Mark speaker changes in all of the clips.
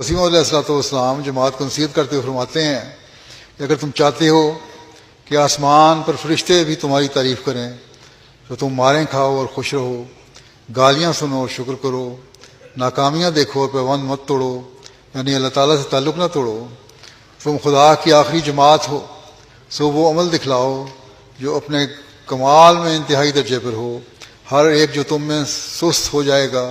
Speaker 1: مسیم علیہ السلاۃ والسلام جماعت کو نصیحت کرتے ہوئے فرماتے ہیں کہ اگر تم چاہتے ہو کہ آسمان پر فرشتے بھی تمہاری تعریف کریں، تو تم ماریں کھاؤ اور خوش رہو، گالیاں سنو اور شکر کرو، ناکامیاں دیکھو اور پیوند مت توڑو یعنی اللہ تعالیٰ سے تعلق نہ توڑو۔ تم خدا کی آخری جماعت ہو، سو وہ عمل دکھلاؤ جو اپنے کمال میں انتہائی درجے پر ہو۔ ہر ایک جو تم میں سست ہو جائے گا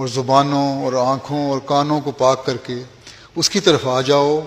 Speaker 1: اور زبانوں اور آنکھوں اور کانوں کو پاک کر کے اس کی طرف آ جاؤ